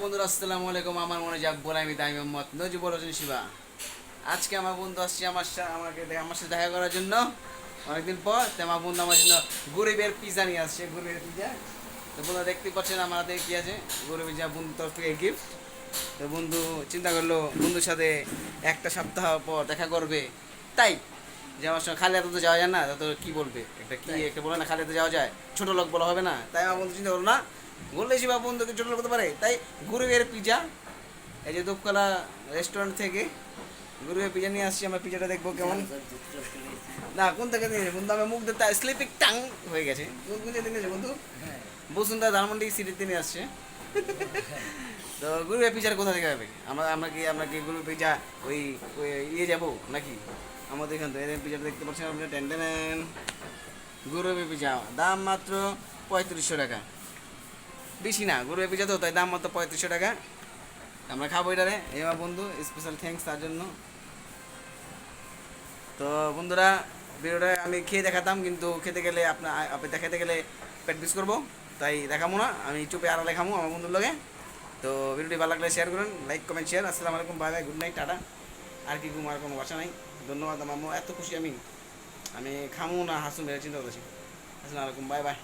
বন্ধুরা আসসালামু আলাইকুম। আমার মনে যাক বলে আমি তাই মোহাম্মদ নজিবুর হোসেন শিবা। আজকে আমার বন্ধু আসছে আমার সা- আমাকে আমার সাথে দেখা করার জন্য। অনেকদিন পর তো আমার বন্ধু আমার জন্য গরিবের পিজা নিয়ে আসছে গরিবের পিজা তো বন্ধু দেখতে পাচ্ছেন আমার হাতে কি আছে? গরিবের যা বন্ধুর তরফ থেকে গিফট তো বন্ধু চিন্তা করল বন্ধুর সাথে একটা সপ্তাহ পর দেখা করবে। তাই যে আমার সঙ্গে খালি হাতে তো যাওয়া যায় না তো কি বলবে? একটা কি একটা বলে না খালি হাতে যাওয়া যায়। ছোট লোক বলা হবে না। তাই আমার বন্ধু চিন্তা করল না বললে শিবা বন্ধুকে ছোট করতে পারে? তাই গরিবের পিজা, এই যে দুপকলা রেস্টুরেন্ট থেকে গরিবের পিজা নিয়ে আসছি, আমরা পিজাটা দেখব কেমন। না, কোন থেকে নিয়েছে বন্ধু, আমার মুখ দেখতে স্লিপিং টাং হয়ে গেছে। কোন কোন নিয়েছে বন্ধু? বসুন্ধরা, ধানমন্ডি সিটিতে নিয়ে আসছে। তো গরিবের পিজার কোথা থেকে হবে? আমরা আমরা কি আমরা কি গরিবের পিজা ওই ইয়ে যাব নাকি? আমাদের এখান থেকে। পিজাটা দেখতে পাচ্ছেন আপনি টেন গরিবের পিজা, দাম মাত্র পঁয়ত্রিশশো টাকা। বেশি না, গরুর পিজা তো, তাই দাম মতো পঁয়ত্রিশশো টাকা। আমরা খাব এটারে। আমার বন্ধু স্পেশাল থ্যাঙ্কস তার জন্য। তো বন্ধুরা, ভিডিওটা আমি খেয়ে দেখাতাম, কিন্তু খেতে গেলে আপনার আপনি খেতে গেলে পেট পিস করব, তাই দেখাবো না। আমি চুপে আড়ালে খামো আমার বন্ধুর লগে। তো ভিডিওটি ভালো লাগলে শেয়ার করুন লাইক কমেন্ট শেয়ার আসসালামু আলাইকুম bye bye good night tata. আর কি ঘুম, আর কোনো বাসা নাই। ধন্যবাদ আমার এত খুশি আমি। আমি খামো না, হাসুন চিন্তা করছি আসসালামু আলাইকুম বাই বাই